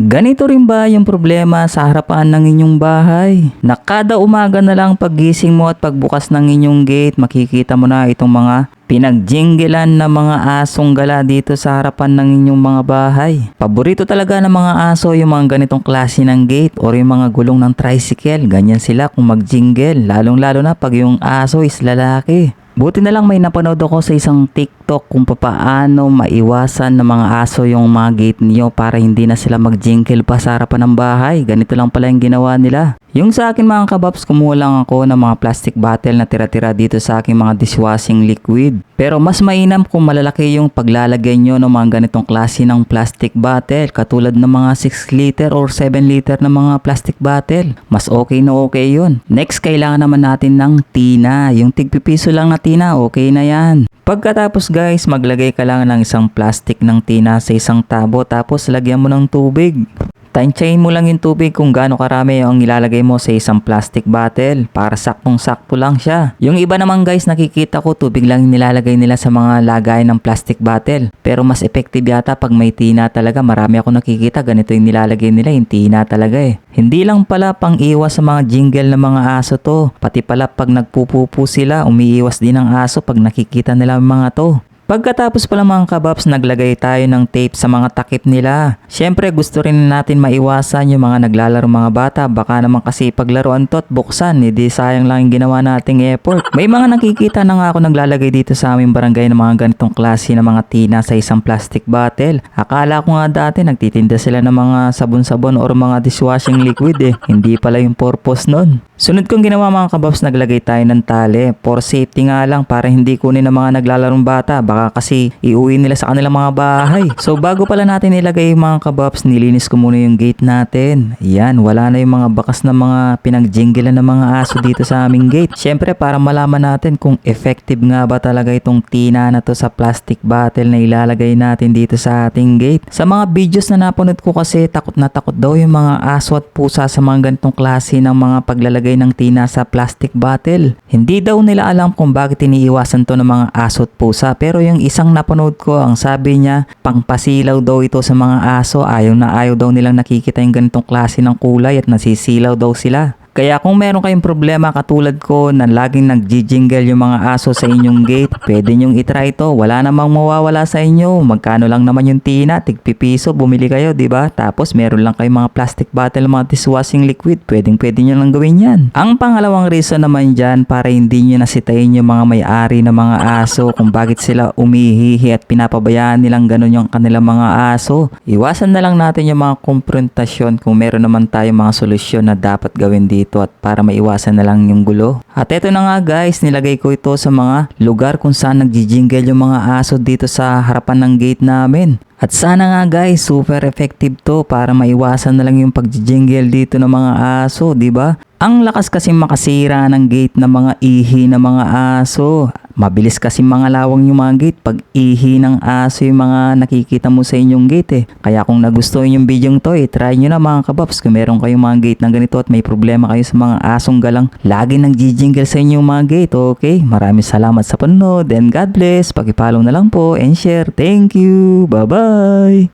Ganito rin ba yung problema sa harapan ng inyong bahay? Na kada umaga na lang paggising mo at pagbukas ng inyong gate, makikita mo na itong mga pinagjinggilan na mga asong gala dito sa harapan ng inyong mga bahay. Paborito talaga ng mga aso yung mga ganitong klase ng gate or yung mga gulong ng tricycle. Ganyan sila kung magjingle, lalong lalo na pag yung aso is lalaki. Buti na lang may napanood ako sa isang TikTok kung papaano maiwasan ng mga aso yung mga gate niyo para hindi na sila magjingkel pa sa harapan ng bahay. Ganito lang pala yung ginawa nila. Yung sa akin mga kababs, kumuha lang ako ng mga plastic bottle na tira-tira dito sa aking mga dishwashing liquid. Pero mas mainam kung malalaki yung paglalagay nyo ng mga ganitong klase ng plastic bottle katulad ng mga 6 liter or 7 liter na mga plastic bottle. Mas okay na okay yun. Next, kailangan naman natin ng tina. Yung tigpipiso lang na tina, okay na yan. Pagkatapos guys, maglagay ka lang ng isang plastic ng tina sa isang tabo tapos lagyan mo ng tubig. Tansyahin mo lang yung tubig kung gaano karami ang ilalagay mo sa isang plastic bottle para saktong-sakto lang siya. Yung iba naman guys nakikita ko tubig lang nilalagay nila sa mga lagay ng plastic bottle. Pero mas effective yata pag may tina talaga. Marami ako nakikita ganito yung nilalagay nila yung tina talaga eh. Hindi lang pala pang iwas sa mga jingle ng mga aso to. Pati pala pag nagpupupo sila umiiwas din ang aso pag nakikita nila mga to. Pagkatapos pala mga kababs, naglagay tayo ng tape sa mga takip nila. Siyempre gusto rin natin maiwasan yung mga naglalaro mga bata. Baka naman kasi paglaruan to at buksan, hindi sayang lang yung ginawa nating effort. May mga nakikita na nga ako naglalagay dito sa aming barangay ng mga ganitong klase ng mga tina sa isang plastic bottle. Akala ko nga dati nagtitinda sila ng mga sabon-sabon or mga dishwashing liquid eh. Hindi pala yung purpose nun. Sunod kong ginawa mga kababs, naglagay tayo ng tali. For safety nga lang para hindi kunin ng mga naglalarong bata. Baka kasi iuwi nila sa kanilang mga bahay. So bago pala natin ilagay yung mga kababs, nilinis ko muna yung gate natin. Yan, wala na yung mga bakas na mga pinagjinggilan ng mga aso dito sa aming gate. Siyempre para malaman natin kung effective nga ba talaga itong tina na to sa plastic bottle na ilalagay natin dito sa ating gate. Sa mga videos na napanood ko kasi takot na takot daw yung mga aso at pusa sa mga ganitong klase ng mga paglalagay ng tina sa plastic bottle. Hindi daw nila alam kung bakit iniiwasan to ng mga aso at pusa pero yung isang napanood ko ang sabi niya pangpasilaw daw ito sa mga aso ayaw na ayaw daw nilang nakikita yung ganitong klase ng kulay at nasisilaw daw sila. Kaya kung meron kayong problema katulad ko na laging nagjijingle yung mga aso sa inyong gate, pwede nyong itry ito. Wala namang mawawala sa inyo. Magkano lang naman yung tina, tigpipiso, bumili kayo, di ba? Tapos meron lang kayong mga plastic bottle, mga dishwashing liquid, pwedeng pwede nyo lang gawin yan. Ang pangalawang reason naman dyan para hindi nyo nasitayin yung mga may-ari ng mga aso kung bakit sila umihihi at pinapabayaan nilang ganun yung kanilang mga aso. Iwasan na lang natin yung mga konfrontasyon kung meron naman tayong mga solusyon na dapat gawin dito at para maiwasan na lang yung gulo. At eto na nga guys, nilagay ko ito sa mga lugar kung saan nagjijingle yung mga aso dito sa harapan ng gate namin. At sana nga guys, super effective to para maiwasan na lang yung pagjijingle dito ng mga aso, di ba? Ang lakas kasi makasira ng gate ng mga ihi ng mga aso. Mabilis kasi mga lawang yung mga gate pag ihi ng aso yung mga nakikita mo sa inyong gate eh. Kaya kung nagustuhan yung video to eh, try nyo na mga kababs kung meron kayong mga gate na ganito at may problema kayo sa mga asong galang. Lagi nang jijingle sa inyong mga gate, okay? Maraming salamat sa panonood and God bless. Pakipollow na lang po and share. Thank you. Bye-bye.